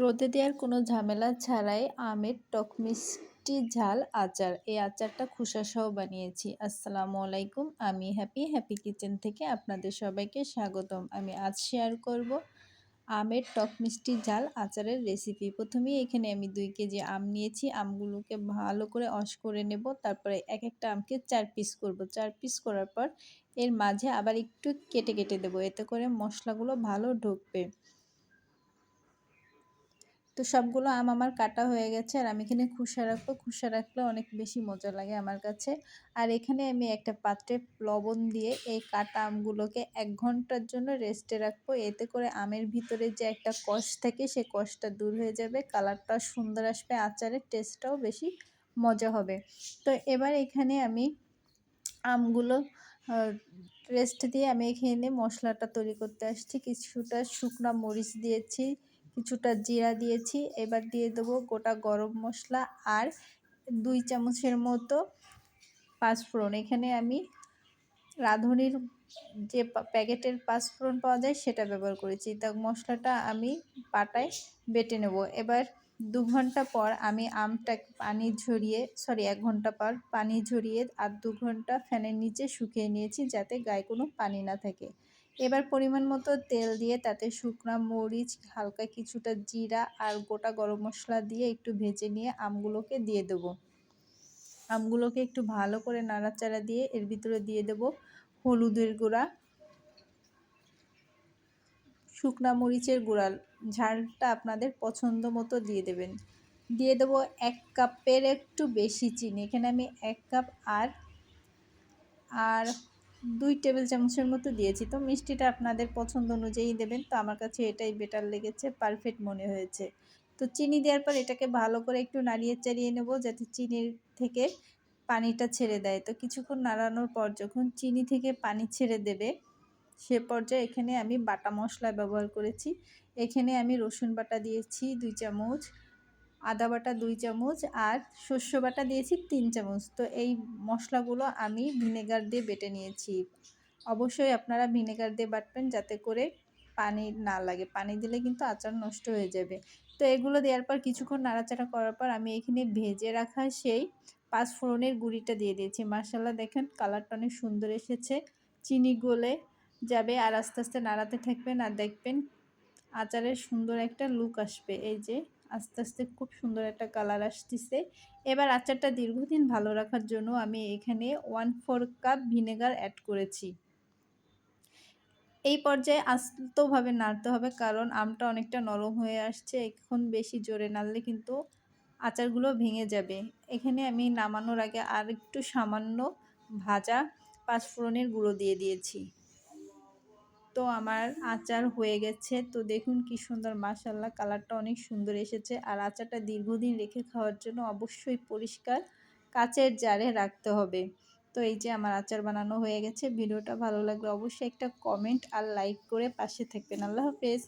রোদে দেওয়ার কোনো ঝামেলা ছাড়াই আমের টক মিষ্টি ঝাল আচার। এই আচারটা খোসাসহ বানিয়েছি। আসসালামু আলাইকুম। আমি হ্যাপি হ্যাপি কিচেন থেকে আপনাদের সবাইকে স্বাগতম। আমি আজ শেয়ার করব আমের টক মিষ্টি ঝাল আচারের রেসিপি। প্রথমেই এখানে আমি দুই কেজি আম নিয়েছি। আমগুলোকে ভালো করে অস করে নেব। তারপরে এক একটা আমকে চার পিস করব। চার পিস করার পর এর মাঝে আবার একটু কেটে কেটে দেবো। এতে করে মশলাগুলো ভালো ঢুকবে। তো সবগুলো আম আমার কাটা হয়ে গেছে আর আমি এখানে খুসা রাখব। খুসা রাখলে অনেক বেশি মজা লাগে আমার কাছে। আর এখানে আমি একটা পাত্রে লবণ দিয়ে এই কাটা আমগুলোকে এক ঘণ্টার জন্য রেস্টে রাখব। এতে করে আমের ভিতরে যে একটা কষ থাকে সে কষটা দূর হয়ে যাবে কালারটা সুন্দর আসবে, আচারের টেস্টটাও বেশি মজা হবে। তো এবার এখানে আমি আমগুলো রেস্ট দিয়ে আমি এখানে মশলাটা তৈরি করতে আসছি। কিছুটা শুকনা মরিচ দিয়েছি কিছুটা জিরা দিয়েছি। এবার দিয়ে দেবো গোটা গরম মশলা আর দুই চামচের মতো পাঁচফোড়ন। এখানে আমি রাঁধুনির যে প্যাকেটের পাঁচফোড়ন পাওয়া যায় সেটা ব্যবহার করেছি। তা মশলাটা আমি পাটায় বেটে নেব। এবার দু ঘণ্টা পর আমি আমটা পানি ঝরিয়ে, সরি, এক ঘণ্টা পর পানি ঝরিয়ে আর দু ঘণ্টা ফ্যানের নিচে শুকিয়ে নিয়েছি যাতে গায়ে কোনো পানি না থাকে। এবার পরিমাণ মতো তেল দিয়ে তাতে শুকনা মরিচ, হালকা কিছুটা জিরা আর গোটা গরম মশলা দিয়ে একটু ভেজে নিয়ে আমগুলোকে দিয়ে দেবো। আমগুলোকে একটু ভালো করে নাড়াচাড়া দিয়ে এর ভিতরে দিয়ে দেব হলুদের গুঁড়া, শুকনা মরিচের গুঁড়া, ঝালটা আপনাদের পছন্দ মতো দিয়ে দেবেন। দিয়ে দেবো এক কাপের একটু বেশি চিনি, এখানে আমি এক কাপ আর আর দুই টেবিল চামচের মতো দিয়েছি। তো মিষ্টিটা আপনাদের পছন্দ অনুযায়ী দেবেন। তো আমার কাছে এটাই বেটার লেগেছে, পারফেক্ট মনে হয়েছে। তো চিনি দেওয়ার পর এটাকে ভালো করে একটু নাড়িয়ে চাড়িয়ে নেব যাতে চিনির থেকে পানিটা ছেড়ে দেয়। তো কিছুক্ষণ নাড়ানোর পর যখন চিনি থেকে পানি ছেড়ে দেবে, সে পর্যায়ে এখানে আমি বাটা মশলা ব্যবহার করেছি। এখানে আমি রসুন বাটা দিয়েছি, দুই চামচ। আদা বাটা দুই চামচ আর শস্য বাটা দিয়েছি তিন চামচ। তো এই মশলাগুলো আমি ভিনেগার দিয়ে বেটে নিয়েছি। অবশ্যই আপনারা ভিনেগার দিয়ে বাটবেন যাতে করে পানি না লাগে। পানি দিলে কিন্তু আচার নষ্ট হয়ে যাবে। তো এগুলো দেওয়ার পর কিছুক্ষণ নাড়াচাড়া করার পর আমি এখানে ভেজে রাখা সেই পাঁচ ফোড়নের গুঁড়িটা দিয়ে দিয়েছি। মার্শাল্লাহ দেখেন কালারটা অনেক সুন্দর এসেছে। চিনি গলে যাবে আর আস্তে আস্তে নাড়াতে থাকবেন আর দেখবেন আচারের সুন্দর একটা লুক আসবে। এই যে আস্তে আস্তে খুব সুন্দর একটা কালার আসতেছে। এবার আচারটা দীর্ঘদিন ভালো রাখার জন্য আমি এখানে one four cup vinegar add করেছি। এই পর্যায়ে আস্তভাবে নাড়তে হবে কারণ আমটা অনেকটা নরম হয়ে আসছে। এখন বেশি জোরে নাড়লে কিন্তু আচারগুলো ভেঙে যাবে। এখানে আমি নামানোর আগে আর একটু সামান্য ভাজা পাঁচফোড়নের গুঁড়ো দিয়ে দিয়েছি। তো আমার আচার হয়ে গেছে। তো দেখুন কি সুন্দর মাসাল্লাহ কালারটা অনেক সুন্দর এসেছে। আর আচারটা দীর্ঘদিন রেখে খাওয়ার জন্য অবশ্যই পরিষ্কার কাচের জারে রাখতে হবে। তো এই যে আমার আচার বানানো হয়ে গেছে। ভিডিওটা ভালো লাগলে অবশ্যই একটা কমেন্ট আর লাইক করে পাশে থাকবেন। আল্লাহ হাফেজ।